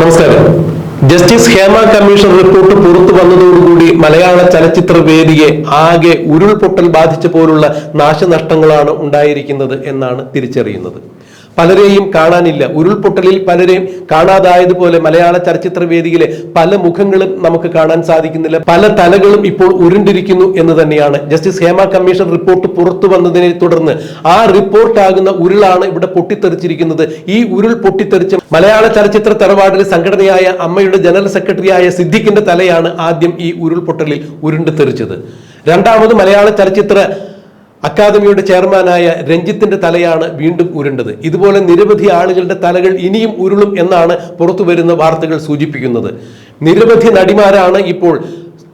നമസ്കാരം. Justice Hema commission report പുറത്തു വന്നതോടുകൂടി മലയാള ചലച്ചിത്ര വേദിയെ ആകെ ഉരുൾപൊട്ടൽ ബാധിച്ച പോലുള്ള നാശനഷ്ടങ്ങളാണ് ഉണ്ടായിരിക്കുന്നത് എന്നാണ് തിരിച്ചറിയുന്നത്. പലരെയും കാണാനില്ല. ഉരുൾപൊട്ടലിൽ പലരെയും കാണാതായതുപോലെ മലയാള ചലച്ചിത്ര വേദിയിലെ പല മുഖങ്ങളും നമുക്ക് കാണാൻ സാധിക്കുന്നില്ല. പല തലകളും ഇപ്പോൾ ഉരുണ്ടിരിക്കുന്നു എന്ന് തന്നെയാണ്. ജസ്റ്റിസ് ഹേമ കമ്മീഷൻ റിപ്പോർട്ട് പുറത്തു വന്നതിനെ തുടർന്ന് ആ റിപ്പോർട്ടാകുന്ന ഉരുളാണ് ഇവിടെ പൊട്ടിത്തെറിച്ചിരിക്കുന്നത്. ഈ ഉരുൾ പൊട്ടിത്തെറിച്ച് മലയാള ചലച്ചിത്ര തറവാടിലെ സംഘടനയായ അമ്മയുടെ ജനറൽ സെക്രട്ടറിയായ സിദ്ദിഖിന്റെ തലയാണ് ആദ്യം ഈ ഉരുൾപൊട്ടലിൽ ഉരുണ്ട് തെറിച്ചത്. രണ്ടാമത് മലയാള ചലച്ചിത്ര അക്കാദമിയുടെ ചെയർമാനായ രഞ്ജിത്തിന്റെ തലയാണ് വീണ്ടും ഉരുണ്ടത്. ഇതുപോലെ നിരവധി ആളുകളുടെ തലകൾ ഇനിയും ഉരുളും എന്നാണ് പുറത്തു വരുന്ന വാർത്തകൾ സൂചിപ്പിക്കുന്നത്. നിരവധി നടിമാരാണ് ഇപ്പോൾ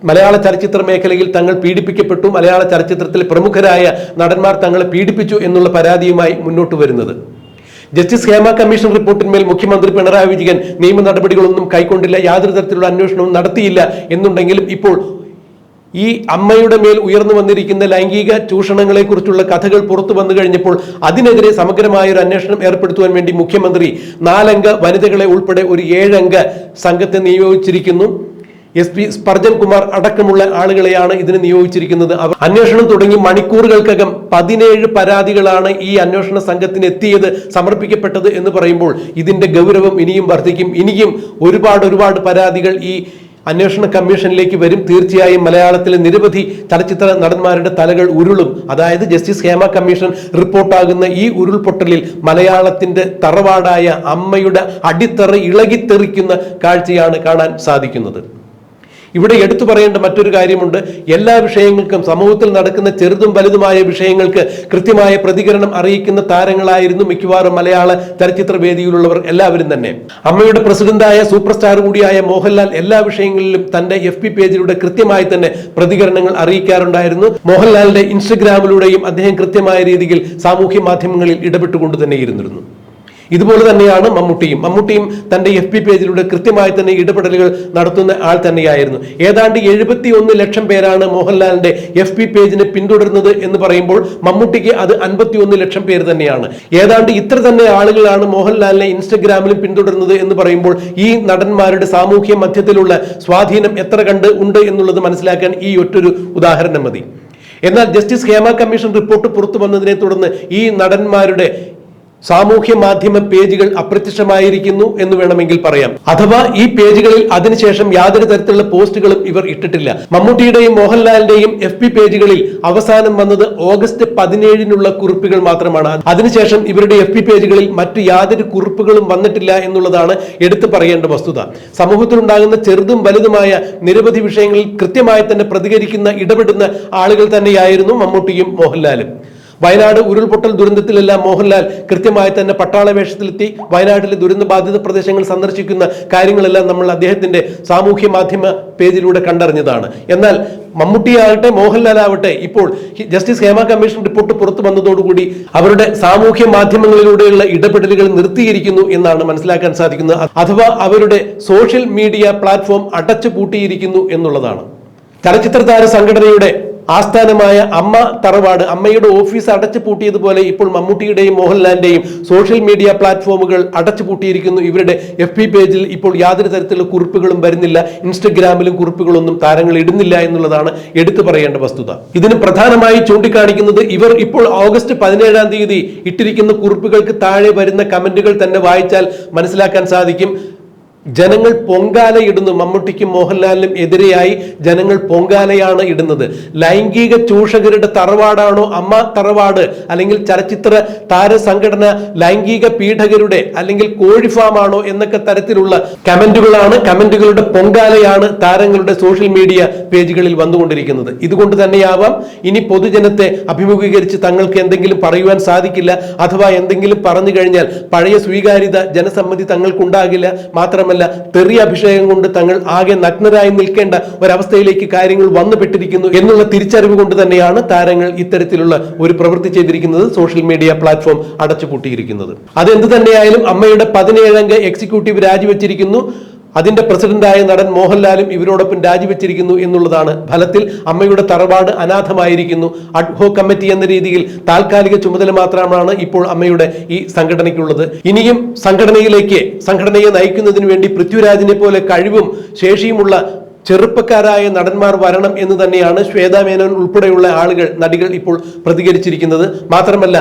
മലയാള ചലച്ചിത്ര മേഖലയിൽ തങ്ങൾ പീഡിപ്പിക്കപ്പെട്ടു. മലയാള ചലച്ചിത്രത്തിൽ പ്രമുഖരായ നടന്മാർ തങ്ങളെ പീഡിപ്പിച്ചു എന്നുള്ള പരാതിയുമായി മുന്നോട്ട് വരുന്നത്. ജസ്റ്റിസ് ഹേമ കമ്മീഷൻ റിപ്പോർട്ടിന്മേൽ മുഖ്യമന്ത്രി പിണറായി വിജയൻ നിയമ നടപടികളൊന്നും കൈക്കൊണ്ടില്ല യാതൊരു തരത്തിലുള്ള അന്വേഷണവും നടത്തിയില്ല എന്നുണ്ടെങ്കിലും ഇപ്പോൾ ഈ അമ്മയുടെ മേൽ ഉയർന്നു വന്നിരിക്കുന്ന ലൈംഗിക ചൂഷണങ്ങളെ കുറിച്ചുള്ള കഥകൾ പുറത്തു വന്നു കഴിഞ്ഞപ്പോൾ അതിനെതിരെ സമഗ്രമായ ഒരു അന്വേഷണം ഏർപ്പെടുത്തുവാൻ വേണ്ടി മുഖ്യമന്ത്രി നാലംഗ വനിതകളെ ഉൾപ്പെടെ ഒരു ഏഴംഗ സംഘത്തെ നിയോഗിച്ചിരിക്കുന്നു. എസ് പി സ്പർജൻ കുമാർ അടക്കമുള്ള ആളുകളെയാണ് ഇതിന് നിയോഗിച്ചിരിക്കുന്നത്. അവർ അന്വേഷണം തുടങ്ങി മണിക്കൂറുകൾക്കകം പതിനേഴ് പരാതികളാണ് ഈ അന്വേഷണ സംഘത്തിന് എത്തിയത് സമർപ്പിക്കപ്പെട്ടത് എന്ന് പറയുമ്പോൾ ഇതിന്റെ ഗൗരവം ഇനിയും വർദ്ധിക്കും. ഇനിയും ഒരുപാട് ഒരുപാട് പരാതികൾ ഈ അന്വേഷണ കമ്മീഷനിലേക്ക് വരും. തീർച്ചയായും മലയാളത്തിലെ നിരവധി ചലച്ചിത്ര നടന്മാരുടെ തലകൾ ഉരുളും. അതായത് ജസ്റ്റിസ് ഹേമ കമ്മീഷൻ റിപ്പോർട്ടാകുന്ന ഈ ഉരുൾപൊട്ടലിൽ മലയാളത്തിന്റെ തറവാടായ അമ്മയുടെ അടിത്തറ ഇളകിത്തെറിക്കുന്ന കാഴ്ചയാണ് കാണാൻ സാധിക്കുന്നത്. ഇവിടെ എടുത്തു പറയേണ്ട മറ്റൊരു കാര്യമുണ്ട്. എല്ലാ വിഷയങ്ങൾക്കും സമൂഹത്തിൽ നടക്കുന്ന ചെറുതും വലുതുമായ വിഷയങ്ങൾക്ക് കൃത്യമായ പ്രതികരണം അറിയിക്കുന്ന താരങ്ങളായിരുന്നു മിക്കവാറും മലയാള ചലച്ചിത്ര വേദിയിലുള്ളവർ എല്ലാവരും തന്നെ. അമ്മയുടെ പ്രസിഡന്റായ സൂപ്പർ സ്റ്റാർ കൂടിയായ മോഹൻലാൽ എല്ലാ വിഷയങ്ങളിലും തന്റെ എഫ് പി പേജിലൂടെ കൃത്യമായി തന്നെ പ്രതികരണങ്ങൾ അറിയിക്കാറുണ്ടായിരുന്നു. മോഹൻലാലിന്റെ ഇൻസ്റ്റഗ്രാമിലൂടെയും അദ്ദേഹം കൃത്യമായ രീതിയിൽ സാമൂഹ്യ മാധ്യമങ്ങളിൽ ഇടപെട്ടുകൊണ്ട് തന്നെ ഇരുന്നിരുന്നു. ഇതുപോലെ തന്നെയാണ് മമ്മൂട്ടിയും. മമ്മൂട്ടിയും തന്റെ എഫ് പി പേജിലൂടെ കൃത്യമായി തന്നെ ഇടപെടലുകൾ നടത്തുന്ന ആൾ തന്നെയായിരുന്നു. ഏതാണ്ട് എഴുപത്തി ഒന്ന് ലക്ഷം പേരാണ് മോഹൻലാലിന്റെ എഫ് പി പേജിനെ പിന്തുടരുന്നത് എന്ന് പറയുമ്പോൾ മമ്മൂട്ടിക്ക് അത് അൻപത്തി ഒന്ന് ലക്ഷം പേര് തന്നെയാണ്. ഏതാണ്ട് ഇത്ര തന്നെ ആളുകളാണ് മോഹൻലാലിനെ ഇൻസ്റ്റഗ്രാമിലും പിന്തുടരുന്നത് എന്ന് പറയുമ്പോൾ ഈ നടന്മാരുടെ സാമൂഹ്യ മധ്യത്തിലുള്ള സ്വാധീനം എത്ര കണ്ട് ഉണ്ട് എന്നുള്ളത് മനസ്സിലാക്കാൻ ഈ ഒറ്റൊരു ഉദാഹരണം മതി. എന്നാൽ ജസ്റ്റിസ് ഹേമ കമ്മീഷൻ റിപ്പോർട്ട് പുറത്തു വന്നതിനെ തുടർന്ന് ഈ നടന്മാരുടെ സാമൂഹ്യ മാധ്യമ പേജുകൾ അപ്രത്യക്ഷമായിരിക്കുന്നു എന്ന് വേണമെങ്കിൽ പറയാം. അഥവാ ഈ പേജുകളിൽ അതിനുശേഷം യാതൊരു തരത്തിലുള്ള പോസ്റ്റുകളും ഇവർ ഇട്ടിട്ടില്ല. മമ്മൂട്ടിയുടെയും മോഹൻലാലിന്റെയും എഫ് പി പേജുകളിൽ അവസാനം വന്നത് ഓഗസ്റ്റ് പതിനേഴിനുള്ള കുറിപ്പുകൾ മാത്രമാണ്. അതിനുശേഷം ഇവരുടെ എഫ് പി പേജുകളിൽ മറ്റു യാതൊരു കുറിപ്പുകളും വന്നിട്ടില്ല എന്നുള്ളതാണ് എടുത്തു പറയേണ്ട വസ്തുത. സമൂഹത്തിലുണ്ടാകുന്ന ചെറുതും വലുതുമായ നിരവധി വിഷയങ്ങളിൽ കൃത്യമായി തന്നെ പ്രതികരിക്കുന്ന ഇടപെടുന്ന ആളുകൾ തന്നെയായിരുന്നു മമ്മൂട്ടിയും മോഹൻലാലും. വയനാട് ഉരുൾപൊട്ടൽ ദുരന്തത്തിലെല്ലാം മോഹൻലാൽ കൃത്യമായി തന്നെ പട്ടാള വേഷത്തിലെത്തി വയനാട്ടിലെ ദുരന്ത ബാധിത പ്രദേശങ്ങൾ സന്ദർശിക്കുന്ന കാര്യങ്ങളെല്ലാം നമ്മൾ അദ്ദേഹത്തിന്റെ സാമൂഹ്യ മാധ്യമ പേജിലൂടെ കണ്ടറിഞ്ഞതാണ്. എന്നാൽ മമ്മൂട്ടിയാകട്ടെ മോഹൻലാൽ ആവട്ടെ ഇപ്പോൾ ജസ്റ്റിസ് ഹേമ കമ്മീഷൻ റിപ്പോർട്ട് പുറത്തു വന്നതോടുകൂടി അവരുടെ സാമൂഹ്യ മാധ്യമങ്ങളിലൂടെയുള്ള ഇടപെടലുകൾ നിർത്തിയിരിക്കുന്നു എന്നാണ് മനസ്സിലാക്കാൻ സാധിക്കുന്നത്. അഥവാ അവരുടെ സോഷ്യൽ മീഡിയ പ്ലാറ്റ്ഫോം അടച്ചു പൂട്ടിയിരിക്കുന്നു എന്നുള്ളതാണ്. ചലച്ചിത്ര താര സംഘടനയുടെ ആസ്ഥാനമായ അമ്മ തറവാട് അമ്മയുടെ ഓഫീസ് അടച്ചു പൂട്ടിയതുപോലെ ഇപ്പോൾ മമ്മൂട്ടിയുടെയും മോഹൻലാലിന്റെയും സോഷ്യൽ മീഡിയ പ്ലാറ്റ്ഫോമുകൾ അടച്ചു പൂട്ടിയിരിക്കുന്നു ഇവരുടെ എഫ് പി പേജിൽ ഇപ്പോൾ യാതൊരു തരത്തിലുള്ള കുറിപ്പുകളും വരുന്നില്ല. ഇൻസ്റ്റഗ്രാമിലും കുറിപ്പുകളൊന്നും താരങ്ങൾ ഇടുന്നില്ല എന്നുള്ളതാണ് എടുത്തു പറയേണ്ട വസ്തുത. ഇതിന് പ്രധാനമായി ചൂണ്ടിക്കാണിക്കുന്നത് ഇവർ ഇപ്പോൾ ഓഗസ്റ്റ് പതിനേഴാം തീയതി ഇട്ടിരിക്കുന്ന കുറിപ്പുകൾക്ക് താഴെ വരുന്ന കമന്റുകൾ തന്നെ വായിച്ചാൽ മനസ്സിലാക്കാൻ സാധിക്കും. ജനങ്ങൾ പൊങ്കാല ഇടുന്നു. മമ്മൂട്ടിക്കും മോഹൻലാലിനും എതിരെയായി ജനങ്ങൾ പൊങ്കാലയാണ് ഇടുന്നത്. ലൈംഗിക ചൂഷകരുടെ തറവാടാണോ അമ്മ തറവാട്? അല്ലെങ്കിൽ ചലച്ചിത്ര താരസംഘടന ലൈംഗിക പീഡകരുടെ അല്ലെങ്കിൽ കോഴി ഫാമാണോ എന്നൊക്കെ തരത്തിലുള്ള കമന്റുകളാണ് കമന്റുകളുടെ പൊങ്കാലയാണ് താരങ്ങളുടെ സോഷ്യൽ മീഡിയ പേജുകളിൽ വന്നുകൊണ്ടിരിക്കുന്നത്. ഇതുകൊണ്ട് തന്നെയാവാം ഇനി പൊതുജനത്തെ അഭിമുഖീകരിച്ച് തങ്ങൾക്ക് എന്തെങ്കിലും പറയുവാൻ സാധിക്കില്ല. അഥവാ എന്തെങ്കിലും പറഞ്ഞു കഴിഞ്ഞാൽ പഴയ സ്വീകാര്യത ജനസമ്മതി തങ്ങൾക്കുണ്ടാകില്ല. മാത്രമല്ല തെറിയ അഭിഷേകം കൊണ്ട് തങ്ങൾ ആകെ നഗ്നരായി നിൽക്കേണ്ട ഒരവസ്ഥയിലേക്ക് കാര്യങ്ങൾ വന്നുപെട്ടിരിക്കുന്നു എന്നുള്ള തിരിച്ചറിവ് കൊണ്ട് തന്നെയാണ് താരങ്ങൾ ഇത്തരത്തിലുള്ള ഒരു പ്രവൃത്തി ചെയ്തിരിക്കുന്നത് സോഷ്യൽ മീഡിയ പ്ലാറ്റ്ഫോം അടച്ചുപൂട്ടിയിരിക്കുന്നത്. അതെന്ത് തന്നെയായാലും അമ്മയുടെ പതിനേഴംഗ എക്സിക്യൂട്ടീവ് രാജിവെച്ചിരിക്കുന്നു. അതിന്റെ പ്രസിഡന്റായ നടൻ മോഹൻലാലും ഇവരോടൊപ്പം രാജിവെച്ചിരിക്കുന്നു എന്നുള്ളതാണ്. ഫലത്തിൽ അമ്മയുടെ തറവാട് അനാഥമായിരിക്കുന്നു. അഡ്ഹോ കമ്മിറ്റി എന്ന രീതിയിൽ താൽക്കാലിക ചുമതല മാത്രമാണ് ഇപ്പോൾ അമ്മയുടെ ഈ സംഘടനയ്ക്കുള്ളത്. ഇനിയും സംഘടനയിലേക്ക് സംഘടനയെ നയിക്കുന്നതിന് വേണ്ടി പൃഥ്വിരാജിനെ പോലെ കഴിവും ശേഷിയുമുള്ള ചെറുപ്പക്കാരായ നടന്മാർ വരണം എന്ന് തന്നെയാണ് ശ്വേതാ മേനോൻ ഉൾപ്പെടെയുള്ള ആളുകൾ നടികൾ ഇപ്പോൾ പ്രതികരിച്ചിരിക്കുന്നത്. മാത്രമല്ല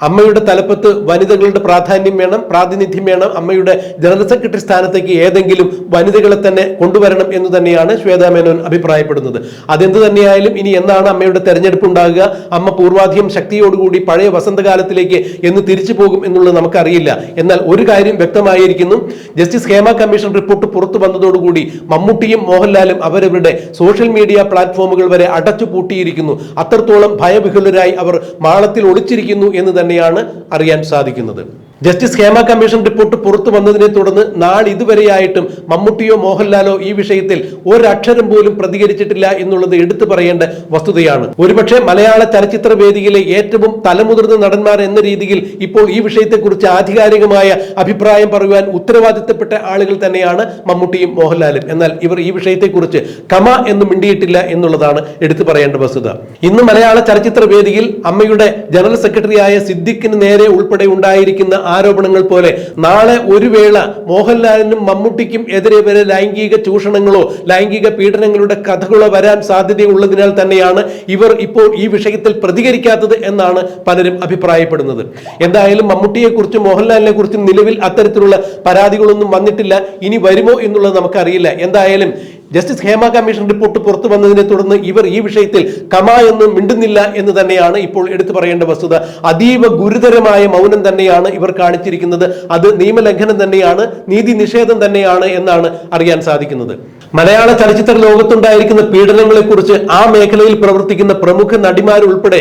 അമ്മയുടെ തലപ്പത്ത് വനിതകളുടെ പ്രാധാന്യം വേണം പ്രാതിനിധ്യം വേണം. അമ്മയുടെ ജനറൽ സെക്രട്ടറി സ്ഥാനത്തേക്ക് ഏതെങ്കിലും വനിതകളെ തന്നെ കൊണ്ടുവരണം എന്ന് തന്നെയാണ് ശ്വേതാ മേനോൻ അഭിപ്രായപ്പെടുന്നത്. അതെന്ത് തന്നെയായാലും ഇനി എന്നാണ് അമ്മയുടെ തെരഞ്ഞെടുപ്പ് ഉണ്ടാകുക? അമ്മ പൂർവാധികം ശക്തിയോടുകൂടി പഴയ വസന്തകാലത്തിലേക്ക് എന്ന് തിരിച്ചു പോകും എന്നുള്ളത് നമുക്കറിയില്ല. എന്നാൽ ഒരു കാര്യം വ്യക്തമായിരിക്കുന്നു. ജസ്റ്റിസ് ഹേമ കമ്മീഷൻ റിപ്പോർട്ട് പുറത്തു വന്നതോടുകൂടി മമ്മൂട്ടിയും മോഹൻലാലും അവരവരുടെ സോഷ്യൽ മീഡിയ പ്ലാറ്റ്ഫോമുകൾ വരെ അടച്ചു പൂട്ടിയിരിക്കുന്നു അത്രത്തോളം ഭയവിഹുലരായി അവർ മാളത്തിൽ ഒളിച്ചിരിക്കുന്നു എന്ന് തന്നെയാണ് അറിയാൻ സാധിക്കുന്നത്. ജസ്റ്റിസ് ഹേമ കമ്മീഷൻ റിപ്പോർട്ട് പുറത്തു വന്നതിനെ തുടർന്ന് നാളിതുവരെയായിട്ടും മമ്മൂട്ടിയോ മോഹൻലാലോ ഈ വിഷയത്തിൽ ഒരക്ഷരം പോലും പ്രതികരിച്ചിട്ടില്ല എന്നുള്ളത് എടുത്തു പറയേണ്ട വസ്തുതയാണ്. ഒരുപക്ഷെ മലയാള ചലച്ചിത്ര വേദിയിലെ ഏറ്റവും തലമുതിർന്ന നടന്മാർ എന്ന രീതിയിൽ ഇപ്പോൾ ഈ വിഷയത്തെക്കുറിച്ച് ആധികാരികമായ അഭിപ്രായം പറയുവാൻ ഉത്തരവാദിത്തപ്പെട്ട ആളുകൾ തന്നെയാണ് മമ്മൂട്ടിയും മോഹൻലാലും. എന്നാൽ ഇവർ ഈ വിഷയത്തെക്കുറിച്ച് കമ എന്ന് മിണ്ടിയിട്ടില്ല എന്നുള്ളതാണ് എടുത്തു പറയേണ്ട വസ്തുത. ഇന്ന് മലയാള ചലച്ചിത്ര വേദിയിൽ അമ്മയുടെ ജനറൽ സെക്രട്ടറിയായ സിദ്ദിഖിന് നേരെ ഉൾപ്പെടെ ഉണ്ടായിരിക്കുന്ന ആരോപണങ്ങൾ പോലെ നാളെ ഒരു വേള മോഹൻലാലിനും മമ്മൂട്ടിക്കും എതിരെ വരെ ലൈംഗിക ചൂഷണങ്ങളോ ലൈംഗിക പീഡനങ്ങളുടെ കഥകളോ വരാൻ സാധ്യതയുള്ളതിനാൽ തന്നെയാണ് ഇവർ ഇപ്പോൾ ഈ വിഷയത്തിൽ പ്രതികരിക്കാത്തത് എന്നാണ് പലരും അഭിപ്രായപ്പെടുന്നത്. എന്തായാലും മമ്മൂട്ടിയെ കുറിച്ചും മോഹൻലാലിനെ കുറിച്ചും നിലവിൽ അത്തരത്തിലുള്ള പരാതികളൊന്നും വന്നിട്ടില്ല. ഇനി വരുമോ എന്നുള്ളത് നമുക്കറിയില്ല. എന്തായാലും ജസ്റ്റിസ് ഹേമ കമ്മീഷൻ റിപ്പോർട്ട് പുറത്തു വന്നതിനെ തുടർന്ന് ഇവർ ഈ വിഷയത്തിൽ കമായൊന്നും മിണ്ടുന്നില്ല എന്ന് തന്നെയാണ് ഇപ്പോൾ എടുത്തു പറയേണ്ട വസ്തുത. അതീവ ഗുരുതരമായ മൗനം തന്നെയാണ് ഇവർ കാണിച്ചിരിക്കുന്നത്. അത് നിയമലംഘനം തന്നെയാണ് നീതി നിഷേധം തന്നെയാണ് എന്നാണ് അറിയാൻ സാധിക്കുന്നത്. മലയാള ചലച്ചിത്ര ലോകത്തുണ്ടായിരിക്കുന്ന പീഡനങ്ങളെ കുറിച്ച് ആ മേഖലയിൽ പ്രവർത്തിക്കുന്ന പ്രമുഖ നടിമാരുൾപ്പെടെ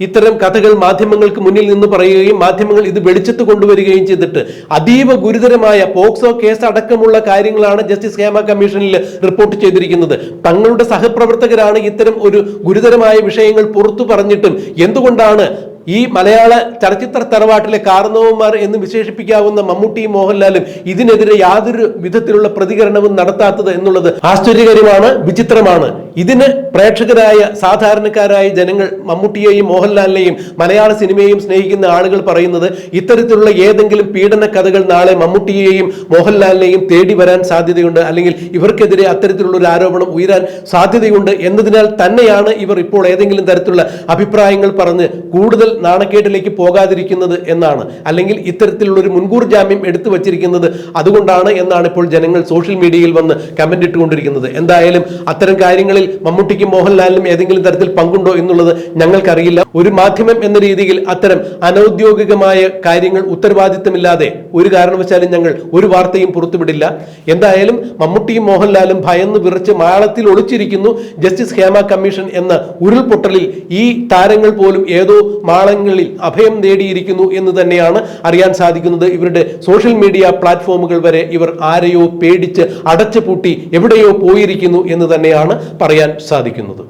ഇത്തരം കഥകൾ മാധ്യമങ്ങൾക്ക് മുന്നിൽ നിന്ന് പറയുകയും മാധ്യമങ്ങൾ ഇത് വെളിച്ചത്ത് കൊണ്ടുവരികയും ചെയ്തിട്ട് അതീവ ഗുരുതരമായ പോക്സോ കേസ് അടക്കമുള്ള കാര്യങ്ങളാണ് ജസ്റ്റിസ് ഹേമ കമ്മീഷനിൽ റിപ്പോർട്ട് ചെയ്തിരിക്കുന്നത്. തങ്ങളുടെ സഹപ്രവർത്തകരാണ് ഇത്തരം ഒരു ഗുരുതരമായ വിഷയങ്ങൾ പുറത്തു പറഞ്ഞിട്ടും എന്തുകൊണ്ടാണ് ഈ മലയാള ചലച്ചിത്ര തറവാട്ടിലെ കാർന്നവന്മാർ എന്ന് വിശേഷിപ്പിക്കാവുന്ന മമ്മൂട്ടിയും മോഹൻലാലും ഇതിനെതിരെ യാതൊരു വിധത്തിലുള്ള പ്രതികരണവും നടത്താത്തത് എന്നുള്ളത് ആശ്ചര്യകരമാണ് വിചിത്രമാണ്. ഇതിന് പ്രേക്ഷകരായ സാധാരണക്കാരായ ജനങ്ങൾ മമ്മൂട്ടിയെയും മോഹൻലാലിനെയും മലയാള സിനിമയെയും സ്നേഹിക്കുന്ന ആളുകൾ പറയുന്നത് ഇത്തരത്തിലുള്ള ഏതെങ്കിലും പീഡന കഥകൾ നാളെ മമ്മൂട്ടിയെയും മോഹൻലാലിനെയും തേടി വരാൻ സാധ്യതയുണ്ട്. അല്ലെങ്കിൽ ഇവർക്കെതിരെ അത്തരത്തിലുള്ള ഒരു ആരോപണം ഉയരാൻ സാധ്യതയുണ്ട് എന്നതിനാൽ തന്നെയാണ് ഇവർ ഇപ്പോൾ ഏതെങ്കിലും തരത്തിലുള്ള അഭിപ്രായങ്ങൾ പറഞ്ഞ് കൂടുതൽ നാണക്കേട്ടിലേക്ക് പോകാതിരിക്കുന്നത് എന്നാണ്. അല്ലെങ്കിൽ ഇത്തരത്തിലുള്ള ഒരു മുൻകൂർ ജാമ്യം എടുത്തു വച്ചിരിക്കുന്നത് അതുകൊണ്ടാണ് എന്നാണ് ഇപ്പോൾ ജനങ്ങൾ സോഷ്യൽ മീഡിയയിൽ വന്ന് കമന്റ് ഇട്ടുകൊണ്ടിരിക്കുന്നത്. എന്തായാലും അത്തരം കാര്യങ്ങളിൽ മമ്മൂട്ടിക്കും മോഹൻലാലിനും ഏതെങ്കിലും തരത്തിൽ പങ്കുണ്ടോ എന്നുള്ളത് ഞങ്ങൾക്കറിയില്ല. ഒരു മാധ്യമം എന്ന രീതിയിൽ അത്തരം അനൌദ്യോഗികമായ കാര്യങ്ങൾ ഉത്തരവാദിത്തമില്ലാതെ ഒരു കാരണവശാലും ഞങ്ങൾ ഒരു വാർത്തയും പുറത്തുവിടില്ല. എന്തായാലും മമ്മൂട്ടിയും മോഹൻലാലും ഭയന്ന് വിറച്ച് മാളത്തിൽ ഒളിച്ചിരിക്കുന്നു. ജസ്റ്റിസ് ഹേമ കമ്മീഷൻ എന്ന ഉരുൾപൊട്ടലിൽ ഈ താരങ്ങൾ പോലും ഏതോ മാളങ്ങളിൽ അഭയം നേടിയിരിക്കുന്നു എന്ന് തന്നെയാണ് അറിയാൻ സാധിക്കുന്നത്. ഇവരുടെ സോഷ്യൽ മീഡിയ പ്ലാറ്റ്ഫോമുകൾ വരെ ഇവർ ആരെയോ പേടിച്ച് അടച്ചുപൂട്ടി എവിടെയോ പോയിരിക്കുന്നു എന്ന് തന്നെയാണ് പറയാൻ സാധിക്കുന്നത്.